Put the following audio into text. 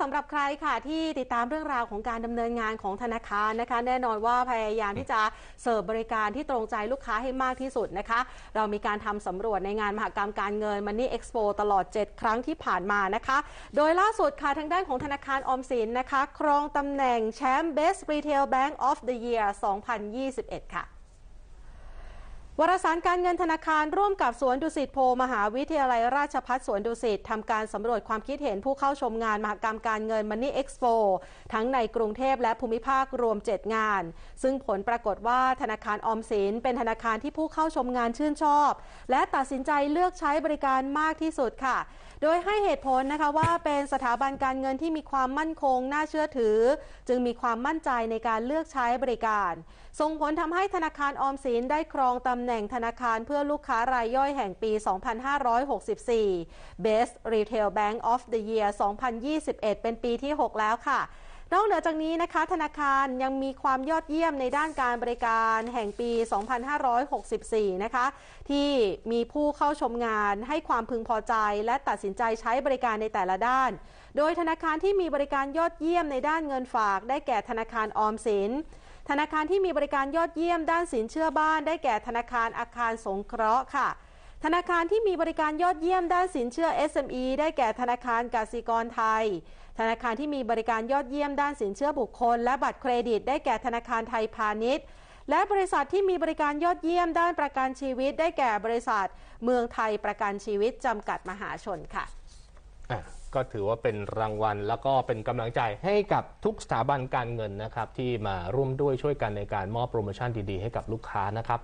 สำหรับใครค่ะที่ติดตามเรื่องราวของการดำเนินงานของธนาคารนะคะ แน่นอนว่าพยายามที่จะเสิร์ฟบริการที่ตรงใจลูกค้าให้มากที่สุดนะคะ เรามีการทำสำรวจในงานมหกรรมการเงิน Money Expo ตลอด 7 ครั้งที่ผ่านมานะคะ โดยล่าสุดค่ะทางด้านของธนาคารออมสินนะคะ ครองตำแหน่งแชมป์ Best Retail Bank of the Year 2021 ค่ะ วารสารการเงินธนาคารร่วมกับสวนดุสิตโพมหาวิทยาลัยราชภัฏสวนดุสิตทำการสำรวจความคิดเห็นผู้เข้าชมงานมหกรรมการเงิน Money Expo ทั้งในกรุงเทพและภูมิภาครวม 7 งาน ซึ่งผลปรากฏว่าธนาคารออมสินเป็นธนาคารที่ผู้เข้าชมงานชื่นชอบ และตัดสินใจเลือกใช้บริการมากที่สุดค่ะ โดยให้เหตุผลนะคะว่าเป็นสถาบันการเงินที่มีความมั่นคงน่าเชื่อถือ จึงมีความมั่นใจในการเลือกใช้บริการ ส่งผลทำให้ธนาคารออมสินได้ครองตำแหนน่งธนาคารเพื่อลูกค้ารายย่อยแห่งปี 2564 Best Retail Bank of the Year 2021 เป็นปีที่ 6 แล้วค่ะนอกเหนือจากนี้นะคะธนาคารยังมีความยอดเยี่ยมในด้านการบริการแห่งปี 2564 นะคะ ที่มีผู้เข้าชมงานให้ความพึงพอใจและตัดสินใจใช้บริการในแต่ละด้าน โดยธนาคารที่มีบริการยอดเยี่ยมในด้านเงินฝาก ได้แก่ธนาคารออมสิน ธนาคารที่มีบริการยอดเยี่ยมด้านสินเชื่อบ้าน ได้แก่ธนาคารอาคารสงเคราะห์ค่ะ ธนาคารที่มีบริการยอดเยี่ยมด้านสินเชื่อ SME ได้แก่ธนาคารกสิกรไทย ธนาคารที่มีบริการยอดเยี่ยมด้านสินเชื่อบุคคล และบัตรเครดิต ได้แก่ธนาคารไทยพาณิชย์และบริษัทที่มีบริการยอดเยี่ยมด้านประกันชีวิต ได้แก่บริษัท เมืองไทยประกันชีวิตจำกัดมหาชนค่ะ อะก็ถือว่าเป็นรางวัล แล้วก็เป็นกำลังใจให้กับทุกสถาบันการเงินนะครับ ที่มาร่วมด้วยช่วยกันในการมอบโปรโมชั่นดีๆ ให้กับลูกค้านะครับ